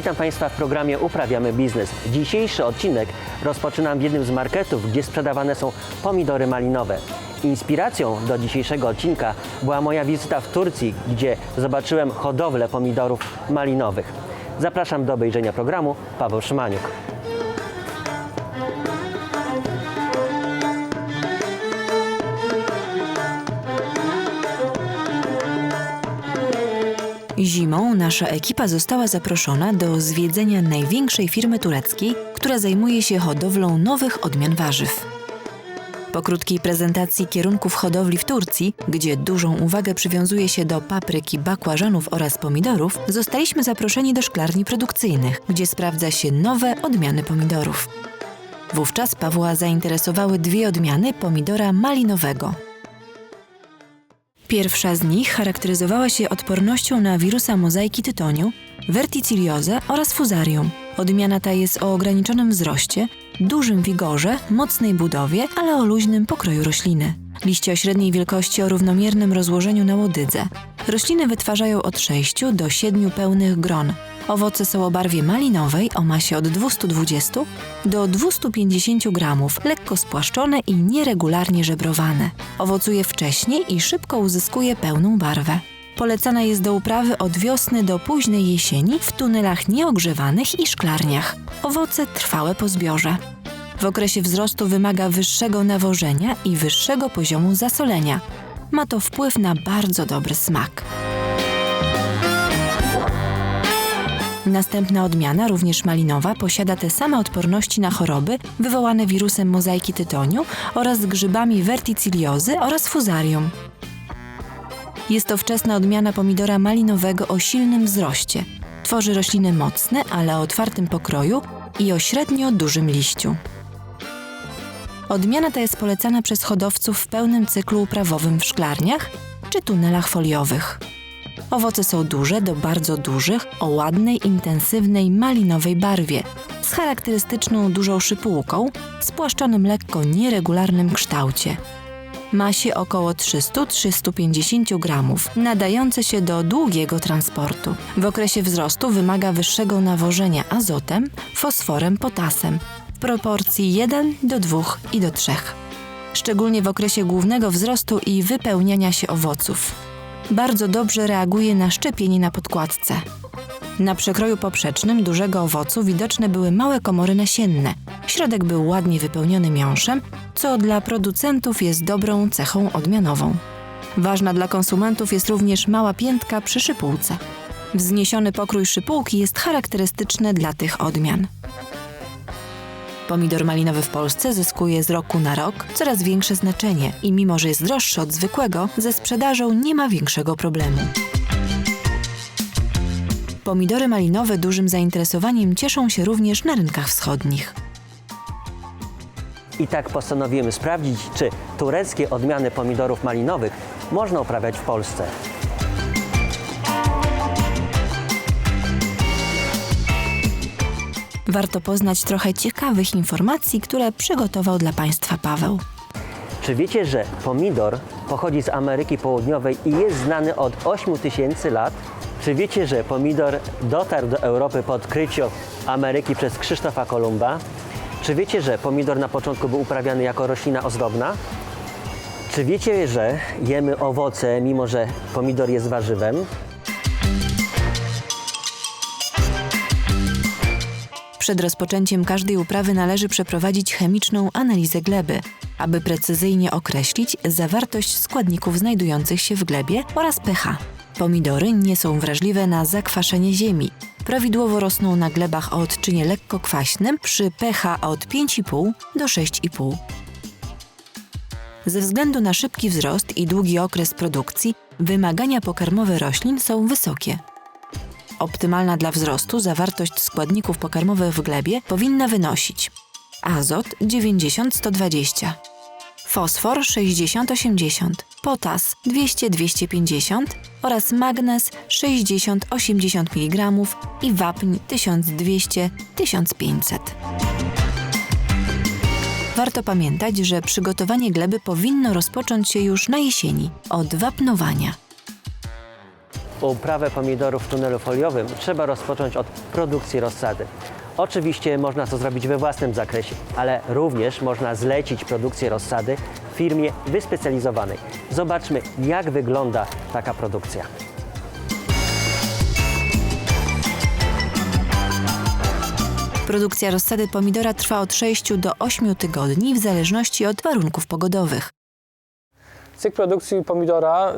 Witam Państwa w programie Uprawiamy Biznes. Dzisiejszy odcinek rozpoczynam w jednym z marketów, gdzie sprzedawane są pomidory malinowe. Inspiracją do dzisiejszego odcinka była moja wizyta w Turcji, gdzie zobaczyłem hodowlę pomidorów malinowych. Zapraszam do obejrzenia programu. Paweł Szymaniuk. Zimą nasza ekipa została zaproszona do zwiedzenia największej firmy tureckiej, która zajmuje się hodowlą nowych odmian warzyw. Po krótkiej prezentacji kierunków hodowli w Turcji, gdzie dużą uwagę przywiązuje się do papryki, bakłażanów oraz pomidorów, zostaliśmy zaproszeni do szklarni produkcyjnych, gdzie sprawdza się nowe odmiany pomidorów. Wówczas Pawła zainteresowały dwie odmiany pomidora malinowego. Pierwsza z nich charakteryzowała się odpornością na wirusa mozaiki tytoniu, verticilliozę oraz fuzarium. Odmiana ta jest o ograniczonym wzroście, dużym wigorze, mocnej budowie, ale o luźnym pokroju rośliny. Liście o średniej wielkości o równomiernym rozłożeniu na łodydze. Rośliny wytwarzają od 6 do 7 pełnych gron. Owoce są o barwie malinowej o masie od 220 do 250 gramów, lekko spłaszczone i nieregularnie żebrowane. Owocuje wcześnie i szybko uzyskuje pełną barwę. Polecana jest do uprawy od wiosny do późnej jesieni w tunelach nieogrzewanych i szklarniach. Owoce trwałe po zbiorze. W okresie wzrostu wymaga wyższego nawożenia i wyższego poziomu zasolenia. Ma to wpływ na bardzo dobry smak. Następna odmiana, również malinowa, posiada te same odporności na choroby wywołane wirusem mozaiki tytoniu oraz grzybami verticilliozy oraz fuzarium. Jest to wczesna odmiana pomidora malinowego o silnym wzroście. Tworzy rośliny mocne, ale o otwartym pokroju i o średnio dużym liściu. Odmiana ta jest polecana przez hodowców w pełnym cyklu uprawowym w szklarniach czy tunelach foliowych. Owoce są duże do bardzo dużych, o ładnej, intensywnej malinowej barwie, z charakterystyczną dużą szypułką, spłaszczonym lekko nieregularnym kształcie. Masie około 300-350 gramów, nadające się do długiego transportu. W okresie wzrostu wymaga wyższego nawożenia azotem, fosforem, potasem w proporcji 1 do 2 i do 3. Szczególnie w okresie głównego wzrostu i wypełniania się owoców. Bardzo dobrze reaguje na szczepienie na podkładce. Na przekroju poprzecznym dużego owocu widoczne były małe komory nasienne. Środek był ładnie wypełniony miąższem, co dla producentów jest dobrą cechą odmianową. Ważna dla konsumentów jest również mała piętka przy szypułce. Wzniesiony pokrój szypułki jest charakterystyczny dla tych odmian. Pomidor malinowy w Polsce zyskuje z roku na rok coraz większe znaczenie i mimo, że jest droższy od zwykłego, ze sprzedażą nie ma większego problemu. Pomidory malinowe dużym zainteresowaniem cieszą się również na rynkach wschodnich. I tak postanowiłem sprawdzić, czy tureckie odmiany pomidorów malinowych można uprawiać w Polsce. Warto poznać trochę ciekawych informacji, które przygotował dla Państwa Paweł. Czy wiecie, że pomidor pochodzi z Ameryki Południowej i jest znany od 8 tysięcy lat? Czy wiecie, że pomidor dotarł do Europy po odkryciu Ameryki przez Krzysztofa Kolumba? Czy wiecie, że pomidor na początku był uprawiany jako roślina ozdobna? Czy wiecie, że jemy owoce, mimo że pomidor jest warzywem? Przed rozpoczęciem każdej uprawy należy przeprowadzić chemiczną analizę gleby, aby precyzyjnie określić zawartość składników znajdujących się w glebie oraz pH. Pomidory nie są wrażliwe na zakwaszenie ziemi. Prawidłowo rosną na glebach o odczynie lekko kwaśnym przy pH od 5,5 do 6,5. Ze względu na szybki wzrost i długi okres produkcji, wymagania pokarmowe roślin są wysokie. Optymalna dla wzrostu zawartość składników pokarmowych w glebie powinna wynosić azot 90-120, fosfor 60-80, potas 200-250 oraz magnez 60-80 mg i wapń 1200-1500. Warto pamiętać, że przygotowanie gleby powinno rozpocząć się już na jesieni od wapnowania. Uprawę pomidorów w tunelu foliowym trzeba rozpocząć od produkcji rozsady. Oczywiście można to zrobić we własnym zakresie, ale również można zlecić produkcję rozsady firmie wyspecjalizowanej. Zobaczmy, jak wygląda taka produkcja. Produkcja rozsady pomidora trwa od 6 do 8 tygodni w zależności od warunków pogodowych. Cykl produkcji pomidora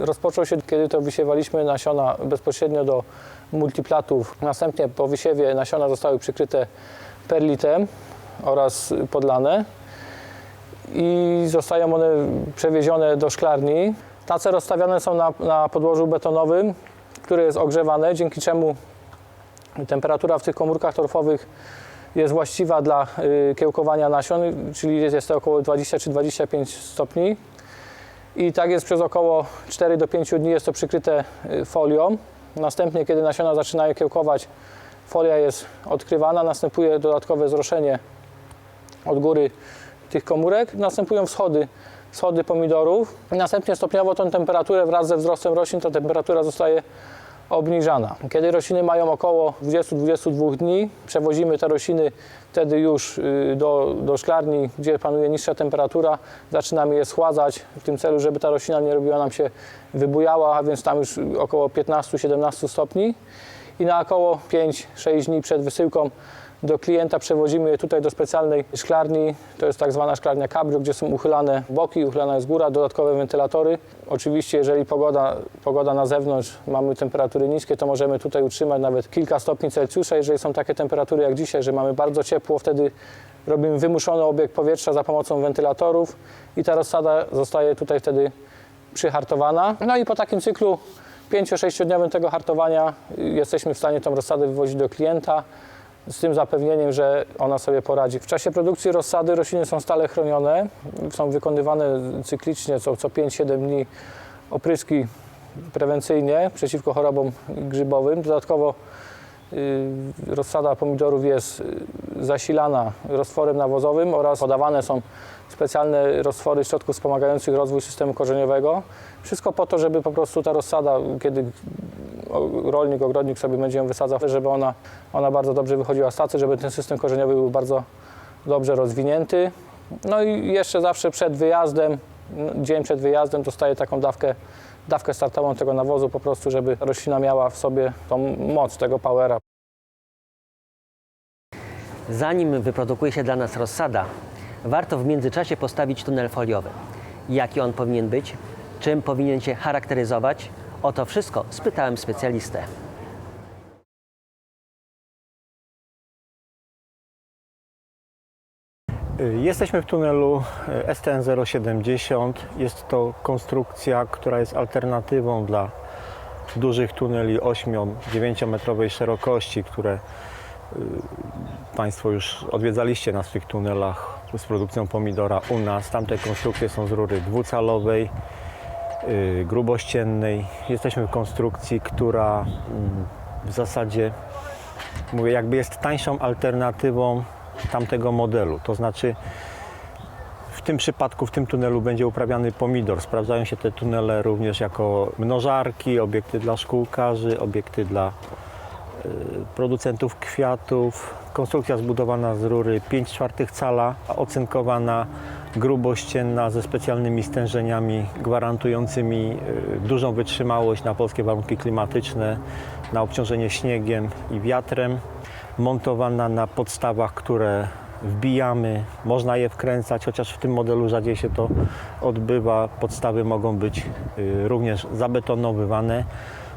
y, rozpoczął się, kiedy to wysiewaliśmy nasiona bezpośrednio do multiplatów. Następnie po wysiewie nasiona zostały przykryte perlitem oraz podlane i zostają one przewiezione do szklarni. Tace rozstawiane są na, na podłożu betonowym, które jest ogrzewane, dzięki czemu temperatura w tych komórkach torfowych jest właściwa dla y, kiełkowania nasion, czyli jest to około 20 czy 25 stopni. I tak jest przez około 4 do 5 dni jest to przykryte y, folią. Następnie, kiedy nasiona zaczynają kiełkować, folia jest odkrywana, następuje dodatkowe zroszenie od góry tych komórek, następują wschody, wschody pomidorów. Następnie stopniowo tą temperaturę wraz ze wzrostem roślin ta temperatura zostaje obniżana. Kiedy rośliny mają około 20-22 dni, przewozimy te rośliny wtedy już y, do, do szklarni, gdzie panuje niższa temperatura, zaczynamy je schładzać w tym celu, żeby ta roślina nie robiła nam się wybujała, a więc tam już około 15-17 stopni i na około 5-6 dni przed wysyłką do klienta przewozimy je tutaj do specjalnej szklarni. To jest tak zwana szklarnia cabrio, gdzie są uchylane boki, uchylana jest góra, dodatkowe wentylatory. Oczywiście, jeżeli pogoda, pogoda na zewnątrz, mamy temperatury niskie, to możemy tutaj utrzymać nawet kilka stopni Celsjusza. Jeżeli są takie temperatury jak dzisiaj, że mamy bardzo ciepło, wtedy robimy wymuszony obieg powietrza za pomocą wentylatorów i ta rozsada zostaje tutaj wtedy przyhartowana. No i po takim cyklu 5-6-dniowym tego hartowania jesteśmy w stanie tą rozsadę wywozić do klienta z tym zapewnieniem, że ona sobie poradzi. W czasie produkcji rozsady rośliny są stale chronione, są wykonywane cyklicznie co, co 5-7 dni opryski prewencyjnie przeciwko chorobom grzybowym. Dodatkowo rozsada pomidorów jest y, zasilana roztworem nawozowym oraz podawane są specjalne roztwory środków wspomagających rozwój systemu korzeniowego. Wszystko po to, żeby po prostu ta rozsada, kiedy rolnik, ogrodnik sobie będzie ją wysadzał, żeby ona, ona bardzo dobrze wychodziła z tacy, żeby ten system korzeniowy był bardzo dobrze rozwinięty. No i jeszcze zawsze przed wyjazdem, n- dzień przed wyjazdem dostaję taką dawkę, dawkę startową tego nawozu po prostu, żeby roślina miała w sobie tą moc tego powera. Zanim wyprodukuje się dla nas rozsada, warto w międzyczasie postawić tunel foliowy. Jaki on powinien być? Czym powinien się charakteryzować? O to wszystko spytałem specjalistę. Jesteśmy w tunelu e, STN 070. Jest to konstrukcja, która jest alternatywą dla dużych tuneli 8-9 metrowej szerokości, które y, Państwo już odwiedzaliście nas w tych tunelach z produkcją pomidora u nas. Tamte konstrukcje są z rury dwucalowej, y, grubościennej. Jesteśmy w konstrukcji, która mm, w zasadzie mówię, jakby jest tańszą alternatywą tamtego modelu. To znaczy w tym przypadku, w tym tunelu będzie uprawiany pomidor. Sprawdzają się te tunele również jako mnożarki, obiekty dla szkółkarzy, obiekty dla y, producentów kwiatów. Konstrukcja zbudowana z rury 5 czwartych cala, ocynkowana, grubościenna, ze specjalnymi stężeniami gwarantującymi y, dużą wytrzymałość na polskie warunki klimatyczne, na obciążenie śniegiem i wiatrem. Montowana na podstawach, które wbijamy, można je wkręcać, chociaż w tym modelu rzadziej się to odbywa. Podstawy mogą być y, również zabetonowywane.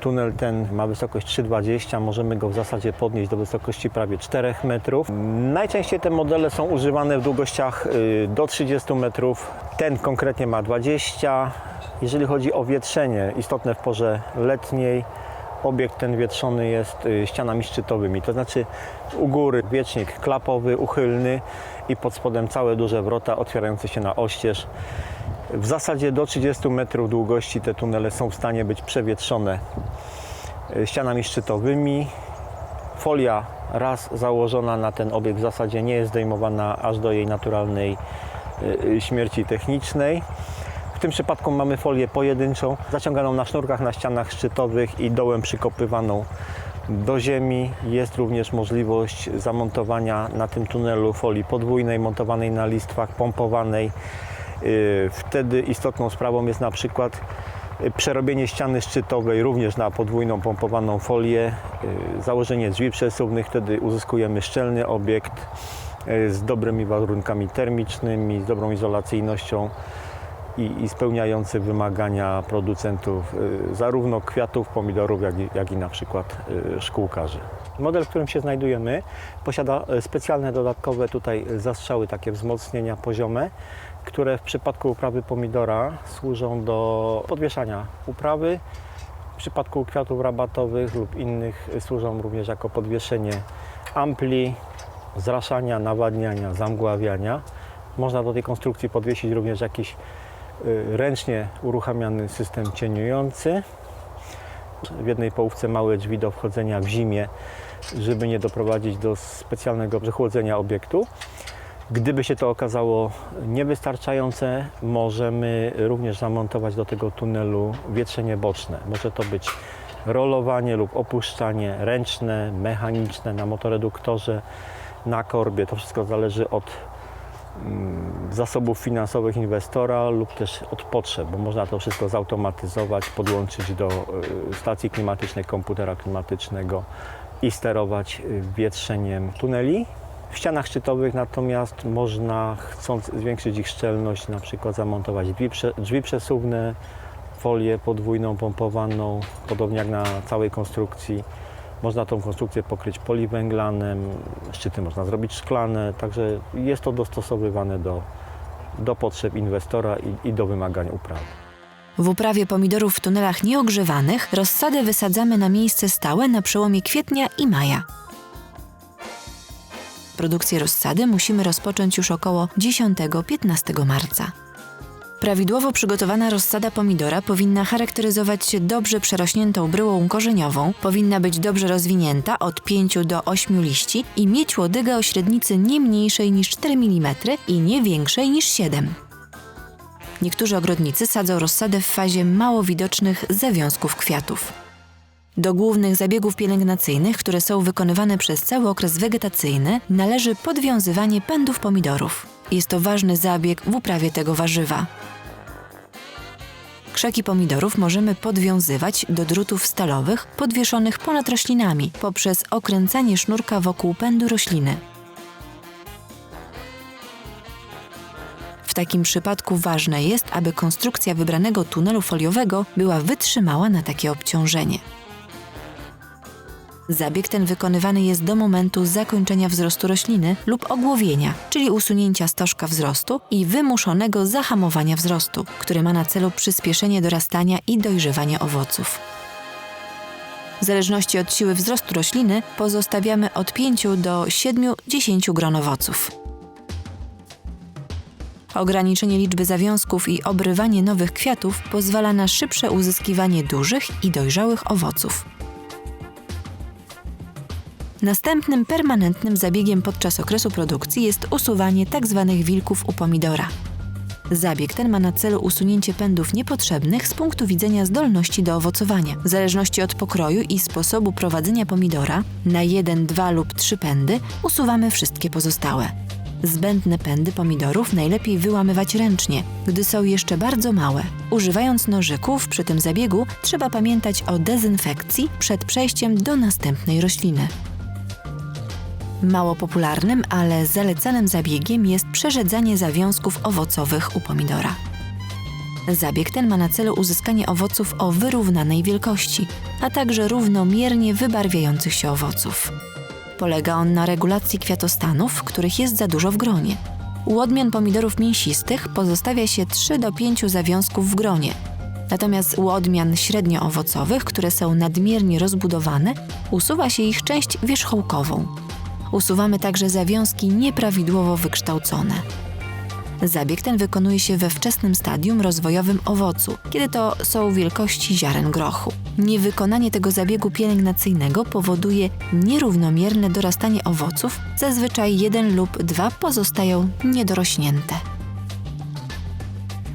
Tunel ten ma wysokość 3,20, możemy go w zasadzie podnieść do wysokości prawie 4 metrów. Najczęściej te modele są używane w długościach y, do 30 metrów. Ten konkretnie ma 20. Jeżeli chodzi o wietrzenie, istotne w porze letniej, obiekt ten wietrzony jest y, ścianami szczytowymi, to znaczy u góry wiecznik klapowy, uchylny i pod spodem całe duże wrota otwierające się na oścież. W zasadzie do 30 metrów długości te tunele są w stanie być przewietrzone y, ścianami szczytowymi. Folia raz założona na ten obiekt w zasadzie nie jest zdejmowana aż do jej naturalnej y, śmierci technicznej. Tym przypadku mamy folię pojedynczą, zaciąganą na sznurkach na ścianach szczytowych i dołem przykopywaną do ziemi. Jest również możliwość zamontowania na tym tunelu folii podwójnej, montowanej na listwach, pompowanej. Yy, Wtedy istotną sprawą jest na przykład yy, przerobienie ściany szczytowej również na podwójną pompowaną folię, yy, założenie drzwi przesuwnych, wtedy uzyskujemy szczelny obiekt z dobrymi warunkami termicznymi, z dobrą izolacyjnością i, i spełniający wymagania producentów y, zarówno kwiatów, pomidorów, jak i, jak i na przykład y, szkółkarzy. Model, w którym się znajdujemy, posiada y, specjalne dodatkowe tutaj zastrzały, takie wzmocnienia poziome, które w przypadku uprawy pomidora służą do podwieszania uprawy. W przypadku kwiatów rabatowych lub innych służą również jako podwieszenie ampli, zraszania, nawadniania, zamgławiania. Można do tej konstrukcji podwiesić również jakiś ręcznie uruchamiany system cieniujący. W jednej połówce małe drzwi do wchodzenia w zimie, żeby nie doprowadzić do specjalnego przechłodzenia obiektu. Gdyby się to okazało niewystarczające, możemy również zamontować do tego tunelu wietrzenie boczne. Może to być rolowanie lub opuszczanie ręczne, mechaniczne na motoreduktorze, na korbie. To wszystko zależy od zasobów finansowych inwestora lub też od potrzeb, bo można to wszystko zautomatyzować, podłączyć do y, stacji klimatycznej, komputera klimatycznego i sterować y, wietrzeniem tuneli. W ścianach szczytowych natomiast można, chcąc zwiększyć ich szczelność, na przykład zamontować drzwi, drzwi przesuwne, folię podwójną pompowaną, podobnie jak na całej konstrukcji. Można tą konstrukcję pokryć poliwęglanem, szczyty można zrobić szklane, także jest to dostosowywane do, do potrzeb inwestora i, i do wymagań uprawy. W uprawie pomidorów w tunelach nieogrzewanych rozsadę wysadzamy na miejsce stałe na przełomie kwietnia i maja. Produkcję rozsady musimy rozpocząć już około 10-15 marca. Prawidłowo przygotowana rozsada pomidora powinna charakteryzować się dobrze przerośniętą bryłą korzeniową, powinna być dobrze rozwinięta od 5 do 8 liści i mieć łodygę o średnicy nie mniejszej niż 4 mm i nie większej niż 7 Niektórzy ogrodnicy sadzą rozsadę w fazie mało widocznych zawiązków kwiatów. Do głównych zabiegów pielęgnacyjnych, które są wykonywane przez cały okres wegetacyjny, należy podwiązywanie pędów pomidorów. Jest to ważny zabieg w uprawie tego warzywa. Krzaki pomidorów możemy podwiązywać do drutów stalowych podwieszonych ponad roślinami poprzez okręcanie sznurka wokół pędu rośliny. W takim przypadku ważne jest, aby konstrukcja wybranego tunelu foliowego była wytrzymała na takie obciążenie. Zabieg ten wykonywany jest do momentu zakończenia wzrostu rośliny lub ogłowienia, czyli usunięcia stożka wzrostu i wymuszonego zahamowania wzrostu, który ma na celu przyspieszenie dorastania i dojrzewania owoców. W zależności od siły wzrostu rośliny pozostawiamy od 5 do 7-10 gron owoców. Ograniczenie liczby zawiązków i obrywanie nowych kwiatów pozwala na szybsze uzyskiwanie dużych i dojrzałych owoców. Następnym permanentnym zabiegiem podczas okresu produkcji jest usuwanie tzw. wilków u pomidora. Zabieg ten ma na celu usunięcie pędów niepotrzebnych z punktu widzenia zdolności do owocowania. W zależności od pokroju i sposobu prowadzenia pomidora, na 1, 2 lub 3 pędy usuwamy wszystkie pozostałe. Zbędne pędy pomidorów najlepiej wyłamywać ręcznie, gdy są jeszcze bardzo małe. Używając nożyków przy tym zabiegu trzeba pamiętać o dezynfekcji przed przejściem do następnej rośliny. Mało popularnym, ale zalecanym zabiegiem jest przerzedzanie zawiązków owocowych u pomidora. Zabieg ten ma na celu uzyskanie owoców o wyrównanej wielkości, a także równomiernie wybarwiających się owoców. Polega on na regulacji kwiatostanów, których jest za dużo w gronie. U odmian pomidorów mięsistych pozostawia się 3 do 5 zawiązków w gronie. Natomiast u odmian średnio owocowych, które są nadmiernie rozbudowane, usuwa się ich część wierzchołkową. Usuwamy także zawiązki nieprawidłowo wykształcone. Zabieg ten wykonuje się we wczesnym stadium rozwojowym owocu, kiedy to są wielkości ziaren grochu. Niewykonanie tego zabiegu pielęgnacyjnego powoduje nierównomierne dorastanie owoców, zazwyczaj jeden lub dwa pozostają niedorośnięte.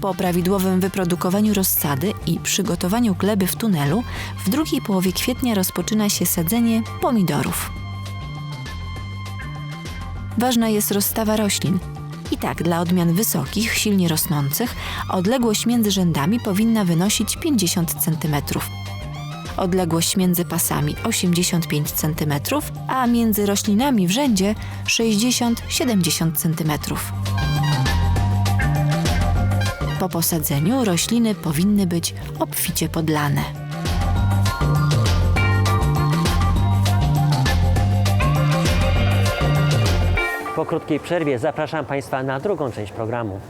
Po prawidłowym wyprodukowaniu rozsady i przygotowaniu gleby w tunelu, w drugiej połowie kwietnia rozpoczyna się sadzenie pomidorów. Ważna jest rozstawa roślin. I tak, dla odmian wysokich, silnie rosnących, odległość między rzędami powinna wynosić 50 cm. Odległość między pasami 85 cm, a między roślinami w rzędzie 60-70 cm. Po posadzeniu rośliny powinny być obficie podlane. Po krótkiej przerwie zapraszam Państwa na drugą część programu.